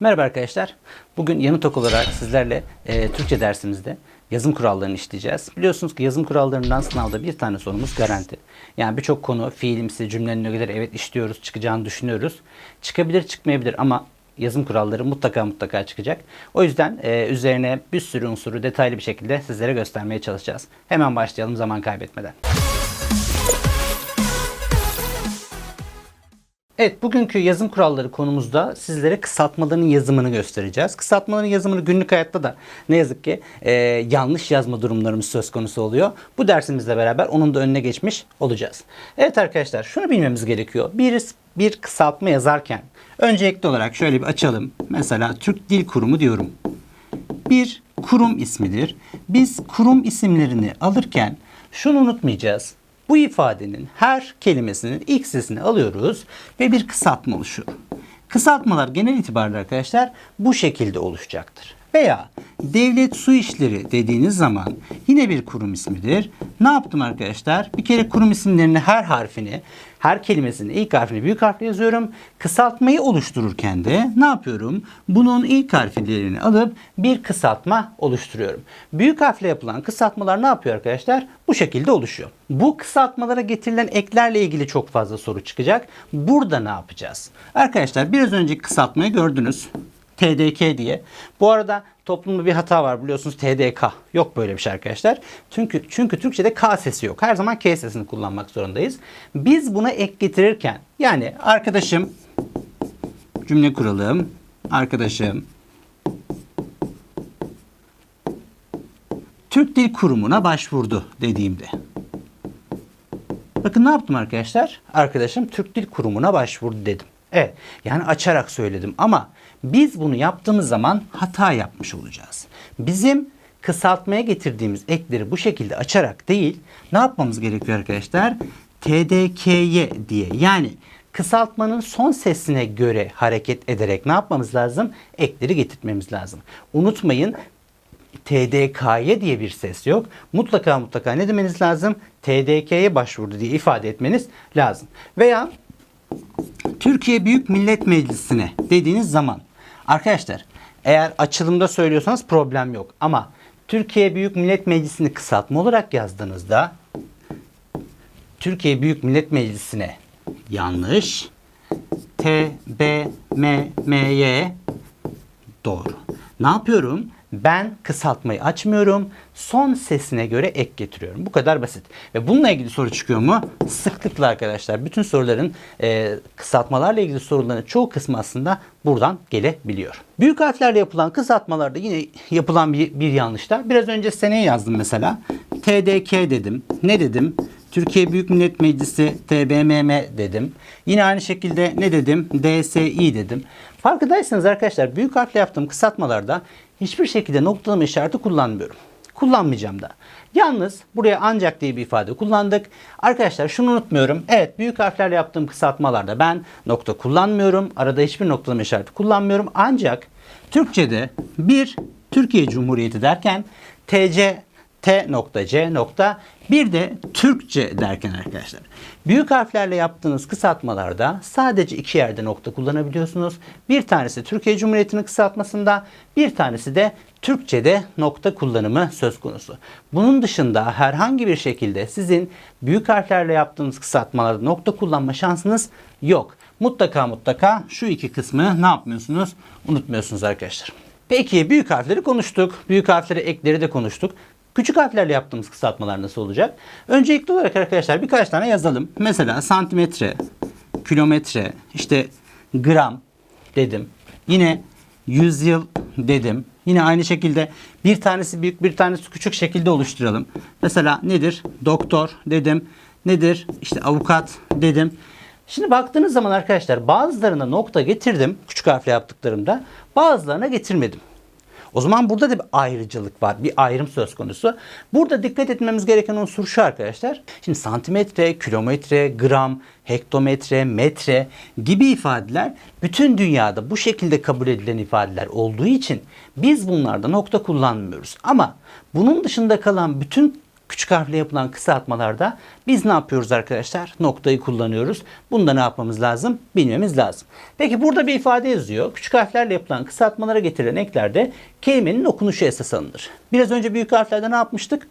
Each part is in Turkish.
Merhaba arkadaşlar. Bugün yanıt olarak sizlerle e, Türkçe dersimizde yazım kurallarını işleyeceğiz. Biliyorsunuz ki yazım kurallarından sınavda bir tane sorumuz garanti. Yani birçok konu fiilimsi, cümlenin ögeleri evet işliyoruz, çıkacağını düşünüyoruz. Çıkabilir, çıkmayabilir ama yazım kuralları mutlaka mutlaka çıkacak. O yüzden e, üzerine bir sürü unsuru detaylı bir şekilde sizlere göstermeye çalışacağız. Hemen başlayalım zaman kaybetmeden. Evet, bugünkü yazım kuralları konumuzda sizlere kısaltmaların yazımını göstereceğiz. Kısaltmaların yazımını günlük hayatta da ne yazık ki e, yanlış yazma durumlarımız söz konusu oluyor. Bu dersimizle beraber onun da önüne geçmiş olacağız. Evet arkadaşlar, şunu bilmemiz gerekiyor. Bir, bir kısaltma yazarken öncelikli olarak şöyle bir açalım. Mesela Türk Dil Kurumu diyorum. Bir kurum ismidir. Biz kurum isimlerini alırken şunu unutmayacağız. Bu ifadenin her kelimesinin ilk sesini alıyoruz ve bir kısaltma oluşuyor. Kısaltmalar genel itibariyle arkadaşlar bu şekilde oluşacaktır. Veya devlet su işleri dediğiniz zaman yine bir kurum ismidir. Ne yaptım arkadaşlar? Bir kere kurum isimlerinin her harfini, her kelimesinin ilk harfini büyük harfle yazıyorum. Kısaltmayı oluştururken de ne yapıyorum? Bunun ilk harflerini alıp bir kısaltma oluşturuyorum. Büyük harfle yapılan kısaltmalar ne yapıyor arkadaşlar? Bu şekilde oluşuyor. Bu kısaltmalara getirilen eklerle ilgili çok fazla soru çıkacak. Burada ne yapacağız? Arkadaşlar biraz önceki kısaltmayı gördünüz. TDK diye. Bu arada toplumda bir hata var biliyorsunuz TDK. Yok böyle bir şey arkadaşlar. Çünkü çünkü Türkçede K sesi yok. Her zaman K sesini kullanmak zorundayız. Biz buna ek getirirken yani arkadaşım cümle kuralım. Arkadaşım Türk Dil Kurumu'na başvurdu dediğimde. Bakın ne yaptım arkadaşlar? Arkadaşım Türk Dil Kurumu'na başvurdu dedim. Evet yani açarak söyledim ama biz bunu yaptığımız zaman hata yapmış olacağız. Bizim kısaltmaya getirdiğimiz ekleri bu şekilde açarak değil ne yapmamız gerekiyor arkadaşlar? TDK'ye diye yani kısaltmanın son sesine göre hareket ederek ne yapmamız lazım? Ekleri getirtmemiz lazım. Unutmayın TDK'ye diye bir ses yok. Mutlaka mutlaka ne demeniz lazım? TDK'ye başvurdu diye ifade etmeniz lazım. Veya Türkiye Büyük Millet Meclisi'ne dediğiniz zaman arkadaşlar eğer açılımda söylüyorsanız problem yok ama Türkiye Büyük Millet Meclisi'ni kısaltma olarak yazdığınızda Türkiye Büyük Millet Meclisi'ne yanlış T B M M Y doğru. Ne yapıyorum? Ben kısaltmayı açmıyorum. Son sesine göre ek getiriyorum. Bu kadar basit. Ve bununla ilgili soru çıkıyor mu? Sıklıkla arkadaşlar. Bütün soruların e, kısaltmalarla ilgili soruların çoğu kısmı aslında buradan gelebiliyor. Büyük harflerle yapılan kısaltmalarda yine yapılan bir, bir yanlışlar. Biraz önce seneye yazdım mesela. TDK dedim. Ne dedim? Türkiye Büyük Millet Meclisi TBMM dedim. Yine aynı şekilde ne dedim? DSİ dedim. Farkındaysanız arkadaşlar büyük harfle yaptığım kısaltmalarda hiçbir şekilde noktalama işareti kullanmıyorum. Kullanmayacağım da. Yalnız buraya ancak diye bir ifade kullandık. Arkadaşlar şunu unutmuyorum. Evet büyük harflerle yaptığım kısaltmalarda ben nokta kullanmıyorum. Arada hiçbir noktalama işareti kullanmıyorum. Ancak Türkçe'de bir Türkiye Cumhuriyeti derken TC T nokta C nokta bir de Türkçe derken arkadaşlar. Büyük harflerle yaptığınız kısaltmalarda sadece iki yerde nokta kullanabiliyorsunuz. Bir tanesi Türkiye Cumhuriyeti'nin kısaltmasında bir tanesi de Türkçe'de nokta kullanımı söz konusu. Bunun dışında herhangi bir şekilde sizin büyük harflerle yaptığınız kısaltmalarda nokta kullanma şansınız yok. Mutlaka mutlaka şu iki kısmı ne yapmıyorsunuz? Unutmuyorsunuz arkadaşlar. Peki büyük harfleri konuştuk. Büyük harfleri ekleri de konuştuk. Küçük harflerle yaptığımız kısaltmalar nasıl olacak? Öncelikli olarak arkadaşlar birkaç tane yazalım. Mesela santimetre, kilometre, işte gram dedim. Yine yüzyıl dedim. Yine aynı şekilde bir tanesi büyük bir tanesi küçük şekilde oluşturalım. Mesela nedir? Doktor dedim. Nedir? İşte avukat dedim. Şimdi baktığınız zaman arkadaşlar bazılarına nokta getirdim küçük harfle yaptıklarımda bazılarına getirmedim. O zaman burada da bir ayrıcılık var. Bir ayrım söz konusu. Burada dikkat etmemiz gereken unsur şu arkadaşlar. Şimdi santimetre, kilometre, gram, hektometre, metre gibi ifadeler bütün dünyada bu şekilde kabul edilen ifadeler olduğu için biz bunlarda nokta kullanmıyoruz. Ama bunun dışında kalan bütün Küçük harfle yapılan kısaltmalarda biz ne yapıyoruz arkadaşlar? Noktayı kullanıyoruz. Bunda ne yapmamız lazım? Bilmemiz lazım. Peki burada bir ifade yazıyor. Küçük harflerle yapılan kısaltmalara getirilen eklerde kelimenin okunuşu esas alınır. Biraz önce büyük harflerde ne yapmıştık?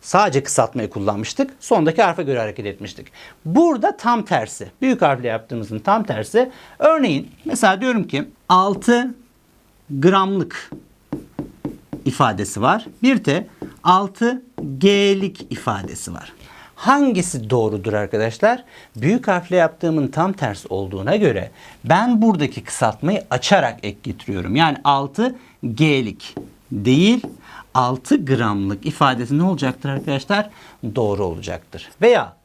Sadece kısaltmayı kullanmıştık. Sondaki harfe göre hareket etmiştik. Burada tam tersi. Büyük harfle yaptığımızın tam tersi. Örneğin mesela diyorum ki 6 gramlık ifadesi var. Bir de 6G'lik ifadesi var. Hangisi doğrudur arkadaşlar? Büyük harfle yaptığımın tam tersi olduğuna göre ben buradaki kısaltmayı açarak ek getiriyorum. Yani 6G'lik değil 6 gramlık ifadesi ne olacaktır arkadaşlar? Doğru olacaktır. Veya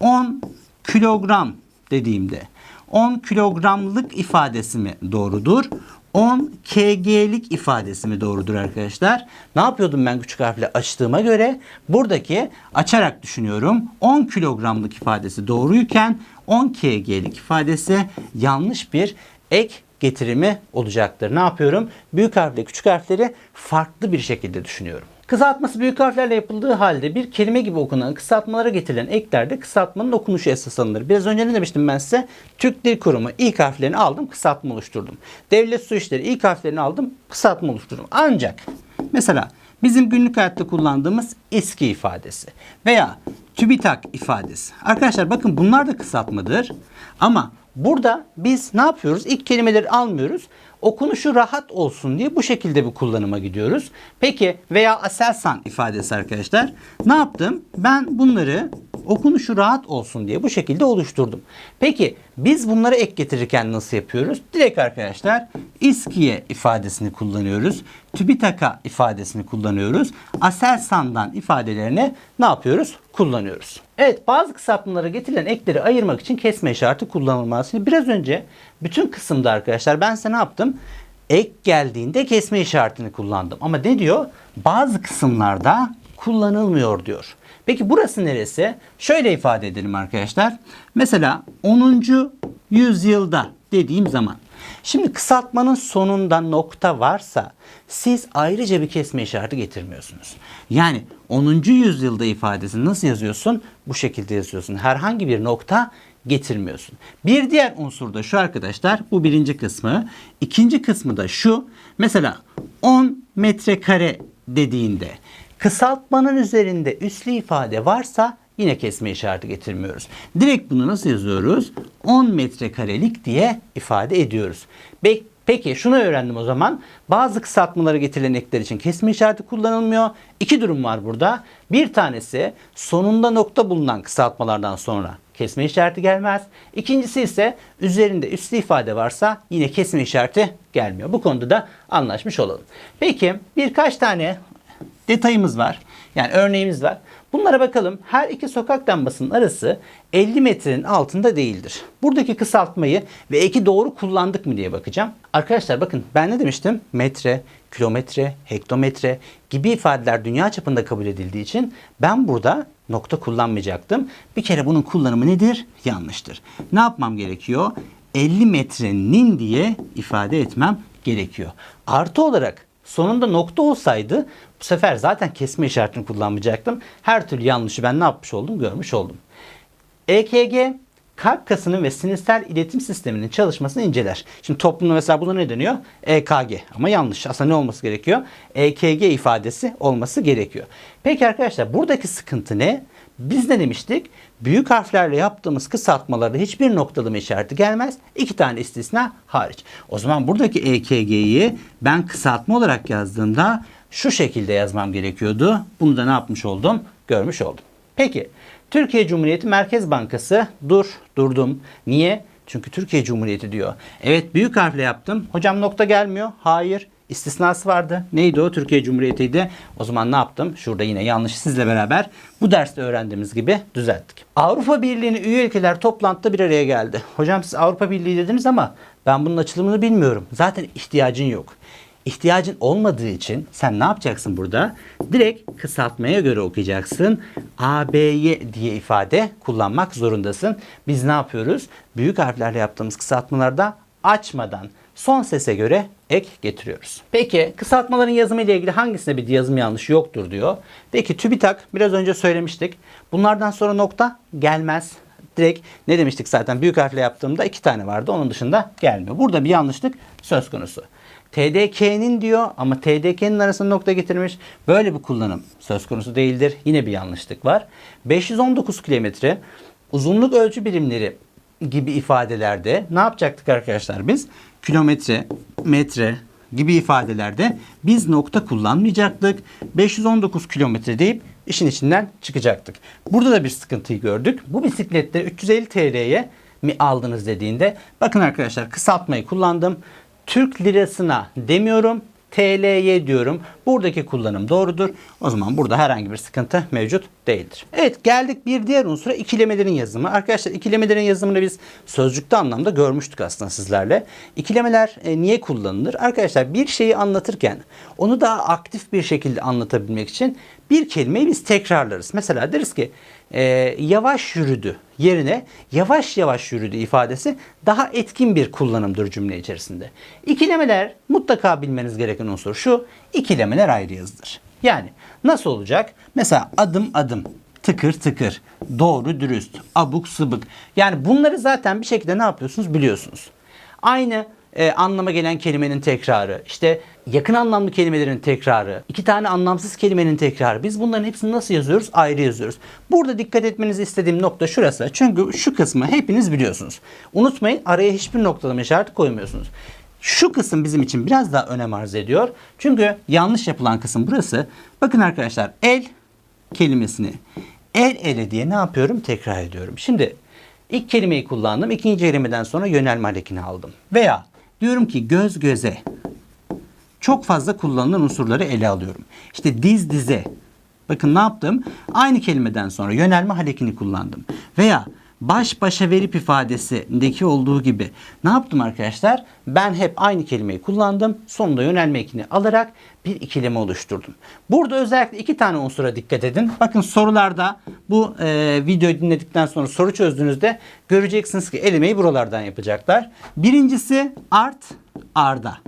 10 kilogram dediğimde 10 kilogramlık ifadesi mi doğrudur? 10 kg'lik ifadesi mi doğrudur arkadaşlar? Ne yapıyordum ben küçük harfle açtığıma göre? Buradaki açarak düşünüyorum. 10 kilogramlık ifadesi doğruyken 10 kg'lik ifadesi yanlış bir ek getirimi olacaktır. Ne yapıyorum? Büyük harfle küçük harfleri farklı bir şekilde düşünüyorum. Kısaltması büyük harflerle yapıldığı halde bir kelime gibi okunan kısaltmalara getirilen eklerde kısaltmanın okunuşu esas alınır. Biraz önce ne demiştim ben size? Türk Dil Kurumu ilk harflerini aldım, kısaltma oluşturdum. Devlet Su İşleri ilk harflerini aldım, kısaltma oluşturdum. Ancak mesela bizim günlük hayatta kullandığımız eski ifadesi veya TÜBİTAK ifadesi. Arkadaşlar bakın bunlar da kısaltmadır. Ama burada biz ne yapıyoruz? İlk kelimeleri almıyoruz okunuşu rahat olsun diye bu şekilde bir kullanıma gidiyoruz. Peki veya Aselsan ifadesi arkadaşlar. Ne yaptım? Ben bunları okunuşu rahat olsun diye bu şekilde oluşturdum. Peki biz bunları ek getirirken nasıl yapıyoruz? Direkt arkadaşlar İskiye ifadesini kullanıyoruz. TÜBİTAK'a ifadesini kullanıyoruz. Aselsan'dan ifadelerini ne yapıyoruz? Kullanıyoruz. Evet bazı kısaltmalara getirilen ekleri ayırmak için kesme işareti kullanılmaz. Şimdi biraz önce bütün kısımda arkadaşlar ben size ne yaptım? Ek geldiğinde kesme işaretini kullandım. Ama ne diyor? Bazı kısımlarda kullanılmıyor diyor. Peki burası neresi? Şöyle ifade edelim arkadaşlar. Mesela 10. yüzyılda dediğim zaman Şimdi kısaltmanın sonunda nokta varsa siz ayrıca bir kesme işareti getirmiyorsunuz. Yani 10. yüzyılda ifadesini nasıl yazıyorsun? Bu şekilde yazıyorsun. Herhangi bir nokta getirmiyorsun. Bir diğer unsur da şu arkadaşlar. Bu birinci kısmı. İkinci kısmı da şu. Mesela 10 metrekare dediğinde kısaltmanın üzerinde üslü ifade varsa yine kesme işareti getirmiyoruz. Direkt bunu nasıl yazıyoruz? 10 metrekarelik diye ifade ediyoruz. Peki şunu öğrendim o zaman. Bazı kısaltmaları getirilen ekler için kesme işareti kullanılmıyor. İki durum var burada. Bir tanesi sonunda nokta bulunan kısaltmalardan sonra kesme işareti gelmez. İkincisi ise üzerinde üslü ifade varsa yine kesme işareti gelmiyor. Bu konuda da anlaşmış olalım. Peki birkaç tane detayımız var. Yani örneğimiz var. Bunlara bakalım. Her iki sokak lambasının arası 50 metrenin altında değildir. Buradaki kısaltmayı ve eki doğru kullandık mı diye bakacağım. Arkadaşlar bakın ben ne demiştim? Metre, kilometre, hektometre gibi ifadeler dünya çapında kabul edildiği için ben burada nokta kullanmayacaktım. Bir kere bunun kullanımı nedir? Yanlıştır. Ne yapmam gerekiyor? 50 metrenin diye ifade etmem gerekiyor. Artı olarak sonunda nokta olsaydı bu sefer zaten kesme işaretini kullanmayacaktım. Her türlü yanlışı ben ne yapmış oldum? Görmüş oldum. EKG kalp kasının ve sinirsel iletim sisteminin çalışmasını inceler. Şimdi toplumda mesela buna ne deniyor? EKG ama yanlış. Aslında ne olması gerekiyor? EKG ifadesi olması gerekiyor. Peki arkadaşlar buradaki sıkıntı ne? Biz ne demiştik? Büyük harflerle yaptığımız kısaltmalarda hiçbir noktalama işareti gelmez. İki tane istisna hariç. O zaman buradaki EKG'yi ben kısaltma olarak yazdığımda şu şekilde yazmam gerekiyordu. Bunu da ne yapmış oldum? Görmüş oldum. Peki Türkiye Cumhuriyeti Merkez Bankası dur durdum. Niye? Çünkü Türkiye Cumhuriyeti diyor. Evet büyük harfle yaptım. Hocam nokta gelmiyor. Hayır. İstisnası vardı. Neydi o? Türkiye Cumhuriyeti'ydi. O zaman ne yaptım? Şurada yine yanlış sizle beraber bu derste öğrendiğimiz gibi düzelttik. Avrupa Birliği'nin üye ülkeler toplantıda bir araya geldi. Hocam siz Avrupa Birliği dediniz ama ben bunun açılımını bilmiyorum. Zaten ihtiyacın yok ihtiyacın olmadığı için sen ne yapacaksın burada? Direkt kısaltmaya göre okuyacaksın. ABY diye ifade kullanmak zorundasın. Biz ne yapıyoruz? Büyük harflerle yaptığımız kısaltmalarda açmadan son sese göre ek getiriyoruz. Peki kısaltmaların yazımı ile ilgili hangisinde bir yazım yanlışı yoktur diyor. Peki TÜBİTAK biraz önce söylemiştik. Bunlardan sonra nokta gelmez. Direkt ne demiştik zaten büyük harfle yaptığımda iki tane vardı. Onun dışında gelmiyor. Burada bir yanlışlık söz konusu. TDK'nin diyor ama TDK'nin arasında nokta getirmiş. Böyle bir kullanım söz konusu değildir. Yine bir yanlışlık var. 519 kilometre uzunluk ölçü birimleri gibi ifadelerde ne yapacaktık arkadaşlar biz? Kilometre, metre gibi ifadelerde biz nokta kullanmayacaktık. 519 kilometre deyip işin içinden çıkacaktık. Burada da bir sıkıntıyı gördük. Bu bisikletleri 350 TL'ye mi aldınız dediğinde bakın arkadaşlar kısaltmayı kullandım. Türk lirasına demiyorum. TL'ye diyorum. Buradaki kullanım doğrudur. O zaman burada herhangi bir sıkıntı mevcut değildir. Evet geldik bir diğer unsura ikilemelerin yazımı. Arkadaşlar ikilemelerin yazımını biz sözcükte anlamda görmüştük aslında sizlerle. İkilemeler e, niye kullanılır? Arkadaşlar bir şeyi anlatırken onu daha aktif bir şekilde anlatabilmek için bir kelimeyi biz tekrarlarız. Mesela deriz ki e, yavaş yürüdü yerine yavaş yavaş yürüdü ifadesi daha etkin bir kullanımdır cümle içerisinde. İkilemeler mutlaka bilmeniz gereken unsur şu. İkilemeler ayrı yazılır. Yani nasıl olacak? Mesela adım adım, tıkır tıkır, doğru dürüst, abuk sıbık. Yani bunları zaten bir şekilde ne yapıyorsunuz biliyorsunuz. Aynı e, anlama gelen kelimenin tekrarı, işte yakın anlamlı kelimelerin tekrarı, iki tane anlamsız kelimenin tekrarı. Biz bunların hepsini nasıl yazıyoruz? Ayrı yazıyoruz. Burada dikkat etmenizi istediğim nokta şurası. Çünkü şu kısmı hepiniz biliyorsunuz. Unutmayın araya hiçbir noktalama işareti koymuyorsunuz. Şu kısım bizim için biraz daha önem arz ediyor. Çünkü yanlış yapılan kısım burası. Bakın arkadaşlar el kelimesini el ele diye ne yapıyorum? Tekrar ediyorum. Şimdi ilk kelimeyi kullandım. ikinci kelimeden sonra yönelme harekini aldım. Veya diyorum ki göz göze çok fazla kullanılan unsurları ele alıyorum. İşte diz dize. Bakın ne yaptım? Aynı kelimeden sonra yönelme harekini kullandım. Veya baş başa verip ifadesindeki olduğu gibi ne yaptım arkadaşlar? Ben hep aynı kelimeyi kullandım. Sonunda yönelme ekini alarak bir ikileme oluşturdum. Burada özellikle iki tane unsura dikkat edin. Bakın sorularda bu e, videoyu dinledikten sonra soru çözdüğünüzde göreceksiniz ki elemeyi buralardan yapacaklar. Birincisi art, arda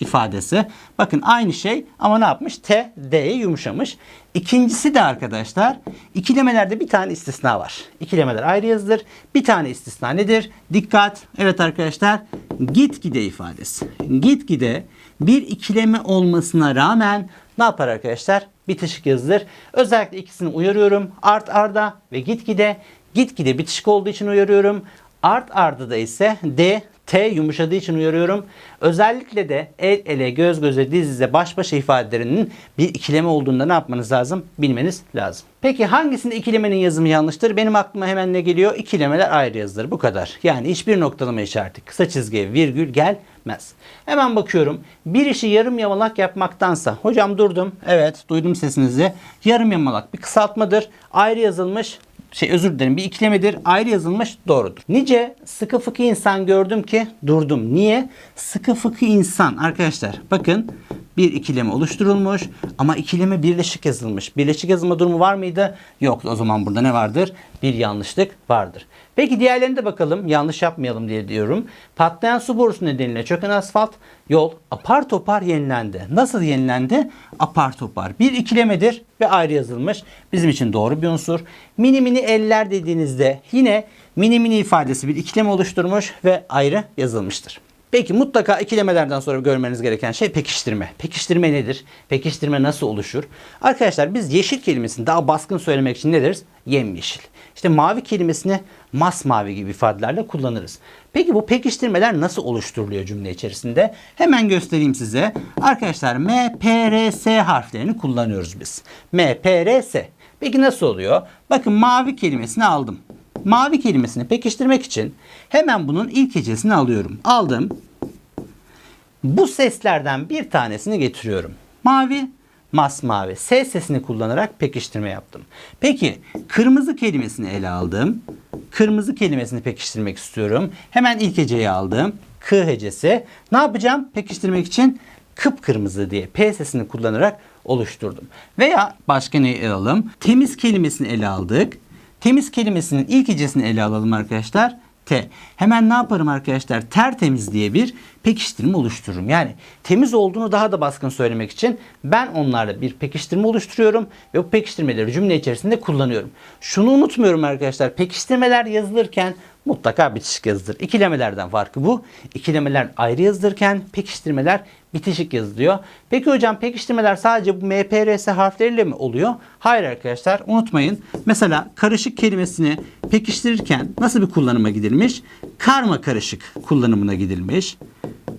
ifadesi. Bakın aynı şey ama ne yapmış? T, D'ye yumuşamış. İkincisi de arkadaşlar ikilemelerde bir tane istisna var. İkilemeler ayrı yazılır. Bir tane istisna nedir? Dikkat. Evet arkadaşlar gitgide ifadesi. Gitgide bir ikileme olmasına rağmen ne yapar arkadaşlar? Bitişik yazılır. Özellikle ikisini uyarıyorum. Art arda ve gitgide. Gitgide bitişik olduğu için uyarıyorum. Art arda da ise D T yumuşadığı için uyarıyorum. Özellikle de el ele, göz göze, diz dize, baş başa ifadelerinin bir ikileme olduğunda ne yapmanız lazım? Bilmeniz lazım. Peki hangisinde ikilemenin yazımı yanlıştır? Benim aklıma hemen ne geliyor? İkilemeler ayrı yazılır. Bu kadar. Yani hiçbir noktalama işareti, kısa çizgi, virgül gelmez. Hemen bakıyorum. Bir işi yarım yamalak yapmaktansa. Hocam durdum. Evet duydum sesinizi. Yarım yamalak bir kısaltmadır. Ayrı yazılmış şey özür dilerim bir ikilemedir ayrı yazılmış doğrudur. Nice sıkı fıkı insan gördüm ki durdum. Niye? Sıkı fıkı insan arkadaşlar bakın bir ikileme oluşturulmuş ama ikileme birleşik yazılmış. Birleşik yazılma durumu var mıydı? Yoktu. O zaman burada ne vardır? Bir yanlışlık vardır. Peki diğerlerine de bakalım. Yanlış yapmayalım diye diyorum. Patlayan su borusu nedeniyle çöken asfalt yol apar topar yenilendi. Nasıl yenilendi? Apar topar. Bir ikilemedir ve ayrı yazılmış. Bizim için doğru bir unsur. Mini mini eller dediğinizde yine mini mini ifadesi bir ikileme oluşturmuş ve ayrı yazılmıştır. Peki mutlaka ikilemelerden sonra görmeniz gereken şey pekiştirme. Pekiştirme nedir? Pekiştirme nasıl oluşur? Arkadaşlar biz yeşil kelimesini daha baskın söylemek için ne deriz? Yemyeşil. İşte mavi kelimesini masmavi gibi ifadelerle kullanırız. Peki bu pekiştirmeler nasıl oluşturuluyor cümle içerisinde? Hemen göstereyim size. Arkadaşlar M, P, R, S harflerini kullanıyoruz biz. M, P, R, S. Peki nasıl oluyor? Bakın mavi kelimesini aldım. Mavi kelimesini pekiştirmek için hemen bunun ilk hecesini alıyorum. Aldım. Bu seslerden bir tanesini getiriyorum. Mavi, masmavi. S sesini kullanarak pekiştirme yaptım. Peki kırmızı kelimesini ele aldım. Kırmızı kelimesini pekiştirmek istiyorum. Hemen ilk heceyi aldım. K hecesi. Ne yapacağım? Pekiştirmek için kıpkırmızı diye P sesini kullanarak oluşturdum. Veya başka ne ele alalım? Temiz kelimesini ele aldık. Temiz kelimesinin ilk hecesini ele alalım arkadaşlar. T. Hemen ne yaparım arkadaşlar? Tertemiz diye bir pekiştirme oluştururum. Yani temiz olduğunu daha da baskın söylemek için ben onlarla bir pekiştirme oluşturuyorum ve bu pekiştirmeleri cümle içerisinde kullanıyorum. Şunu unutmuyorum arkadaşlar. Pekiştirmeler yazılırken mutlaka bitişik yazılır. İkilemelerden farkı bu. İkilemeler ayrı yazılırken pekiştirmeler bitişik yazılıyor. Peki hocam pekiştirmeler sadece bu MPRS harfleriyle mi oluyor? Hayır arkadaşlar unutmayın. Mesela karışık kelimesini pekiştirirken nasıl bir kullanıma gidilmiş? Karma karışık kullanımına gidilmiş.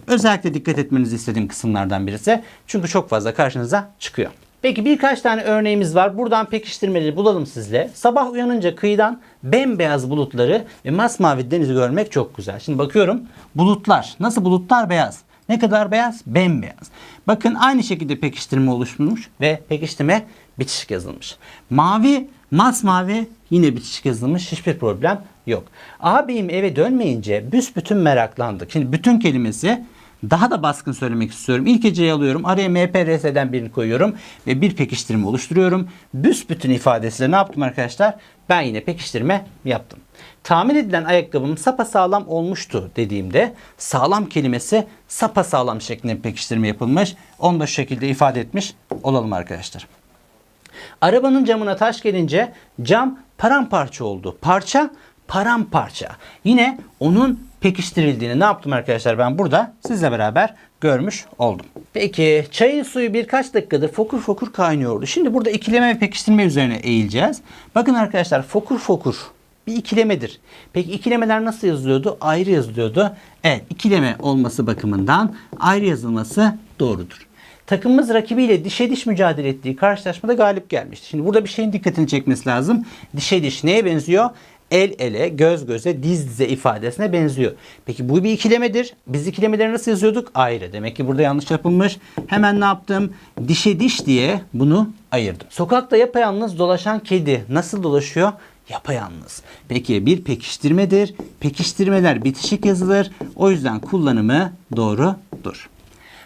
Özellikle dikkat etmenizi istediğim kısımlardan birisi. Çünkü çok fazla karşınıza çıkıyor. Peki birkaç tane örneğimiz var. Buradan pekiştirmeleri bulalım sizle. Sabah uyanınca kıyıdan bembeyaz bulutları ve masmavi denizi görmek çok güzel. Şimdi bakıyorum bulutlar. Nasıl bulutlar beyaz? Ne kadar beyaz? Bembeyaz. Bakın aynı şekilde pekiştirme oluşturmuş ve pekiştirme bitişik yazılmış. Mavi, masmavi yine bitişik yazılmış. Hiçbir problem yok. Ağabeyim eve dönmeyince büsbütün meraklandık. Şimdi bütün kelimesi daha da baskın söylemek istiyorum. İlk heceyi alıyorum. Araya MPRS'den birini koyuyorum ve bir pekiştirme oluşturuyorum. Büsbütün ifadesiyle ne yaptım arkadaşlar? Ben yine pekiştirme yaptım. Tahmin edilen ayakkabım sapasağlam olmuştu dediğimde sağlam kelimesi sapasağlam şeklinde pekiştirme yapılmış. Onu da şu şekilde ifade etmiş olalım arkadaşlar. Arabanın camına taş gelince cam paramparça oldu. Parça paramparça. Yine onun pekiştirildiğini ne yaptım arkadaşlar ben burada sizle beraber görmüş oldum. Peki çayın suyu birkaç dakikadır fokur fokur kaynıyordu. Şimdi burada ikileme ve pekiştirme üzerine eğileceğiz. Bakın arkadaşlar fokur fokur bir ikilemedir. Peki ikilemeler nasıl yazılıyordu? Ayrı yazılıyordu. Evet ikileme olması bakımından ayrı yazılması doğrudur. Takımımız rakibiyle dişe diş mücadele ettiği karşılaşmada galip gelmişti. Şimdi burada bir şeyin dikkatini çekmesi lazım. Dişe diş neye benziyor? El ele, göz göze, diz dize ifadesine benziyor. Peki bu bir ikilemedir. Biz ikilemeleri nasıl yazıyorduk? Ayrı. Demek ki burada yanlış yapılmış. Hemen ne yaptım? Dişe diş diye bunu ayırdım. Sokakta yapayalnız dolaşan kedi nasıl dolaşıyor? Yapayalnız. Peki bir pekiştirmedir. Pekiştirmeler bitişik yazılır. O yüzden kullanımı doğrudur.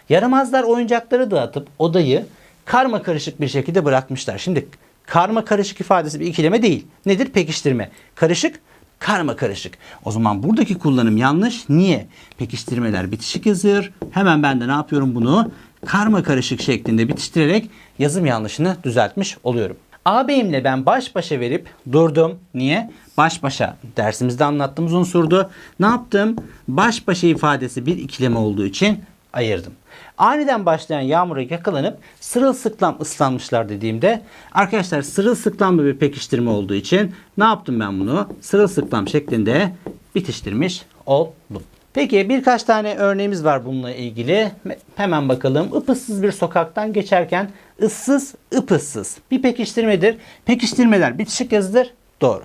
Yaramazlar oyuncakları dağıtıp odayı karma karışık bir şekilde bırakmışlar. Şimdi karma karışık ifadesi bir ikileme değil. Nedir? Pekiştirme. Karışık, karma karışık. O zaman buradaki kullanım yanlış. Niye? Pekiştirmeler bitişik yazıyor. Hemen ben de ne yapıyorum bunu? Karma karışık şeklinde bitiştirerek yazım yanlışını düzeltmiş oluyorum. Ağabeyimle ben baş başa verip durdum. Niye? Baş başa dersimizde anlattığımız unsurdu. Ne yaptım? Baş başa ifadesi bir ikileme olduğu için ayırdım. Aniden başlayan yağmura yakalanıp sırılsıklam ıslanmışlar dediğimde arkadaşlar sırılsıklam bir pekiştirme olduğu için ne yaptım ben bunu? Sırılsıklam şeklinde bitiştirmiş oldum. Peki birkaç tane örneğimiz var bununla ilgili. Hemen bakalım. Ipıssız bir sokaktan geçerken ıssız ıpıssız bir pekiştirmedir. Pekiştirmeler bitişik yazıdır. Doğru.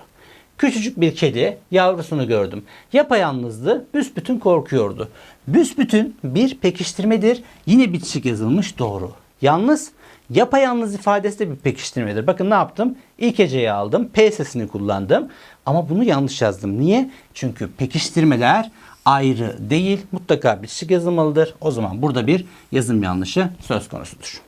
Küçücük bir kedi yavrusunu gördüm. Yapayalnızdı, büsbütün korkuyordu. Büsbütün bir pekiştirmedir. Yine bitişik yazılmış doğru. Yalnız yapayalnız ifadesi de bir pekiştirmedir. Bakın ne yaptım? İlk heceyi aldım. P sesini kullandım. Ama bunu yanlış yazdım. Niye? Çünkü pekiştirmeler ayrı değil. Mutlaka bitişik yazılmalıdır. O zaman burada bir yazım yanlışı söz konusudur.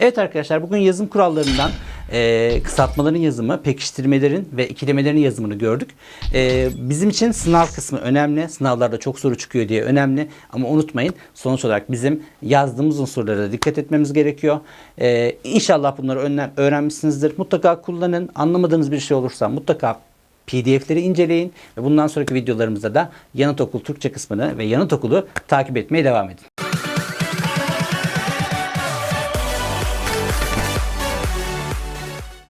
Evet arkadaşlar bugün yazım kurallarından e, kısaltmaların yazımı, pekiştirmelerin ve ikilemelerin yazımını gördük. E, bizim için sınav kısmı önemli. Sınavlarda çok soru çıkıyor diye önemli. Ama unutmayın sonuç olarak bizim yazdığımız unsurlara dikkat etmemiz gerekiyor. E, inşallah bunları öğren- öğrenmişsinizdir. Mutlaka kullanın. Anlamadığınız bir şey olursa mutlaka PDF'leri inceleyin ve bundan sonraki videolarımızda da Yanıt Okul Türkçe kısmını ve Yanıt Okulu takip etmeye devam edin.